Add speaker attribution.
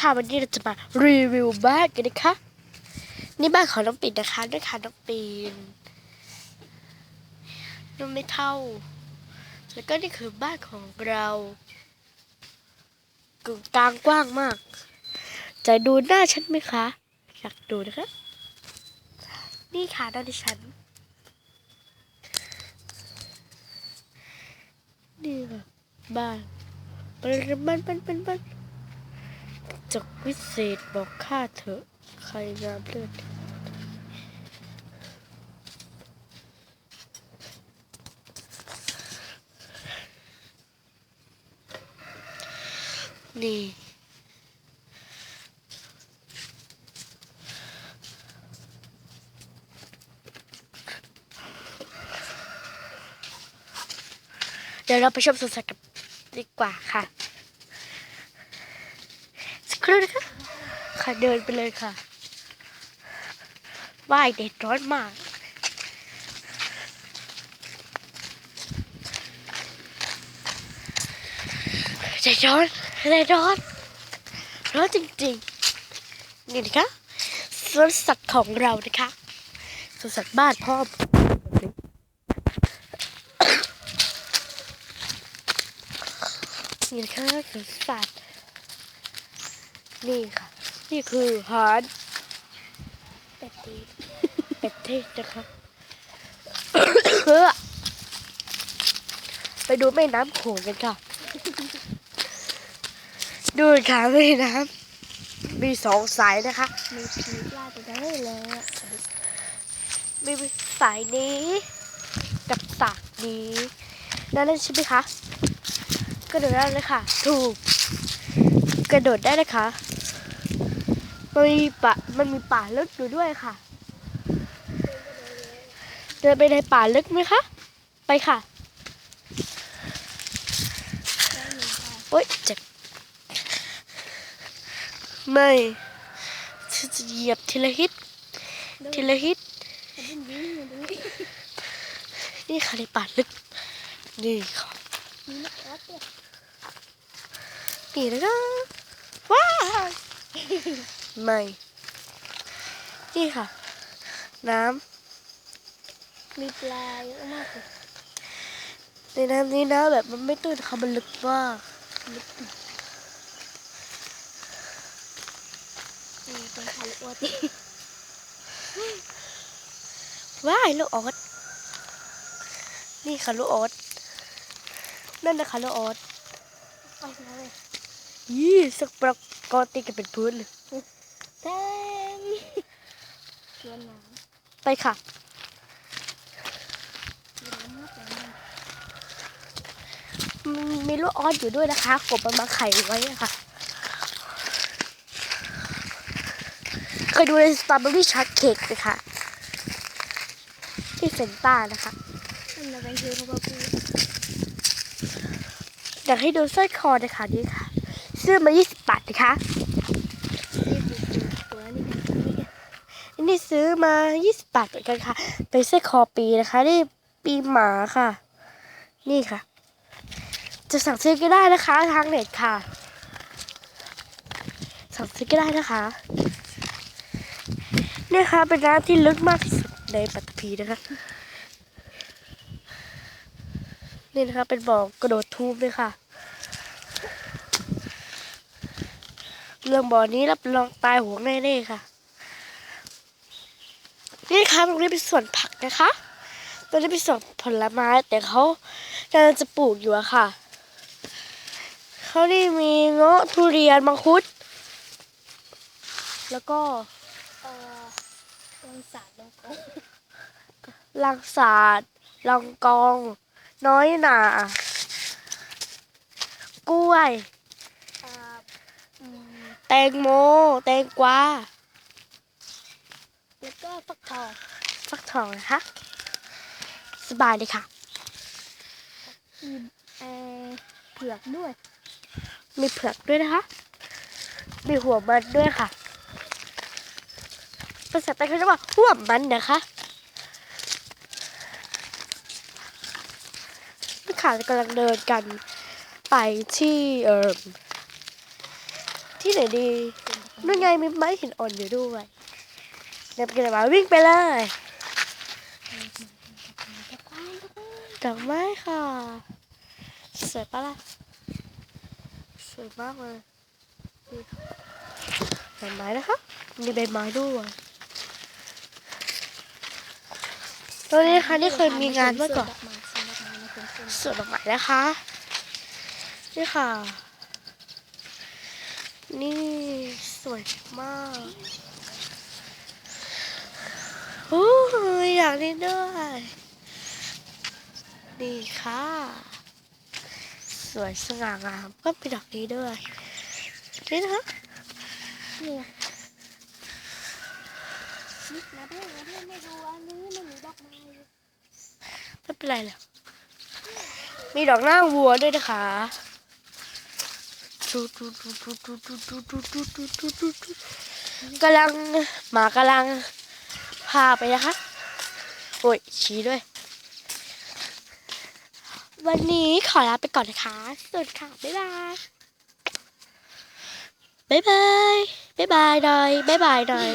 Speaker 1: ค่ะวันนี้เราจะมารีวิวบ้านกันนะคะนี่บ้านของน้องปิ่นนะคะด้วยค่ะน้องปิ่นนุ่มไม่เท่า แล้วก็นี่คือบ้านของเรากึ่งกลางกว้างมาก จะดูหน้าฉันไหมคะอยากดูนะคะ นี่ค่ะหน้าดิฉันนี่ค่ะบ้านเป็นบ้านเป็นเป็นบ้าน จกวิเศษบอกข้าเถอะใครงามเลิศนี่เดี๋ยวเราไปชมสวนสัตว์กันดีกว่าค่ะ ครู่นะคะค่ะเดินไปเลยค่ะว่ายเด็ดร้อนมากใจร้อนใจร้อนร้อนจริงๆนี่นะคะสวนสัตว์ของเรานะคะสวนสัตว์บ้านพ่อนี่นะคะสวนสัตว์ นี่ค่ะ นี่คือหานเป็ดเทศเป็ดเทศนะคะไปดูแม่น้ำโขงกันค่ะ ดูค่ะแม่น้ำมีสองสายนะคะ
Speaker 2: มีพีลาดไปได้เลย
Speaker 1: มีสายนี้ กับสากนี้น่าเล่นใช่ไหมคะกระโดดได้เลยค่ะ ถูก กระโดดได้เลยค่ะ มันมีป่ามันมีป่าลึกอยู่ด้วยค่ะ เดินไปในป่าลึกไหมคะ ไปค่ะโอ๊ยเจ็บไม่จะเหยียบทีละฮิตทีละฮิต
Speaker 2: นี่
Speaker 1: ค่ะในป่าลึก นี่ค่ะ
Speaker 2: มีนักออสเนี่ย
Speaker 1: นี่นะคะว้า วไม่ นี่ค่ะ น้
Speaker 2: มีปลาเยอะมากเลยำ
Speaker 1: ในน้ำนี้นะแบบมันไม่ตื้นค่ะมันลึกมาก
Speaker 2: มีเป็นคาริโอติ
Speaker 1: ว้ายลูกออสนี่ค่ะลูกออสนั่นนะคะลูกออส
Speaker 2: ไปแล้วเลย
Speaker 1: ยี่สักปรกอตีกันเป็นพื้นเลย
Speaker 2: เต็มชวนน้ำ
Speaker 1: ไปค่ะ
Speaker 2: มีลู
Speaker 1: กออสอยู่ด้วยนะคะ กบมันมาไข่ไว้ค่ะ เคยดูในสตารอเบอรี่ชาร์ตเค้กไหมคะที่เฟนต้านะคะ
Speaker 2: มันจะเป็นชื่อเขาบอกคือ
Speaker 1: อยากให้ดูสร้อยคอนะคะนี่ค่ะ ซื้อมา 20 บาทนะคะ
Speaker 2: นี่คือตัวนี้เป็นนี่
Speaker 1: อั นนี้ซื้อมา 20 บาทเหมือนกันค่ะ เป็นเสร้อคอปีนะคะ นี่ปีหมาค่ะ นี่ค่ะ จะสั่งซื้อก็ได้นะคะ ทางเน็ตค่ะ สั่งซื้อก็ได้นะคะนี่ค่ะเป็นน้ำที่ลึกมากที่สุดในปัตตภีนะคะ นี่นะคะเป็นบ่อกระโดดทูบเลยค่ะเรื่องบ่อนี้รับรองตายหัวแน่ๆค่ะ นี่ค่ะตรงนี้เป็นสวนผักนะคะตรงนี้เป็นสวนผลไม้แต่เขากำลังจะปลูกอยู่อะค่ะเขานี่มีเงาะทุเรียนมังคุด แล้วก็
Speaker 2: เอ่อตรงสาดตรงกง
Speaker 1: ลังสาดลังกอง น้อยหนากล้วย
Speaker 2: เอ่ออืม
Speaker 1: แตงโม แตงกวา
Speaker 2: แล้วก็ฟักทอง
Speaker 1: ฟักทองนะคะสบายเลยค่ะ
Speaker 2: มีเอ่อเผือกด้วย
Speaker 1: มีเผือกด้วยนะคะ มีหัวมันด้วยค่ะภาษาไทยเขาเรียกว่าหัวมันนะคะนี่ค่ะกำลังเดินกันไปที่เอ่อที่ไหนดีนู่นไงมีไม้หินอ่อนอยู่ด้วย เดี๋ยวไปกันเลยมาวิ่งไปเลยดอกไม้ค่ะสวยปะล่ะสวยมากเลยใบไม้นะคะมีใบไม้ด้วยตรงนี้นะคะนี่เคยมีงานเมื่อก่อนสวนดอกไม้นะคะนี่ค่ะ นี่สวยมาก โอ้ยอยากเล่ด้วยนี่ค่ะ สวยสง่างามก็เป็นดอกนี้ด้วยนี่นะ
Speaker 2: นี่นิดะเพื่อนเพื่อนไม่ดูอันนี้มันมีดอกไม้
Speaker 1: ไม่เป็นไรหรอกมีดอกหน้าวัวด้วยนะคะกำลังหมากำลัง พาไปนะคะ โอ้ย ชี้ด้วย วันนี้ขอลาไปก่อนนะคะ สวัสดีค่ะ บ๊ายบาย บ๊ายบาย บ๊ายบายหน่อย บ๊ายบายหน่อย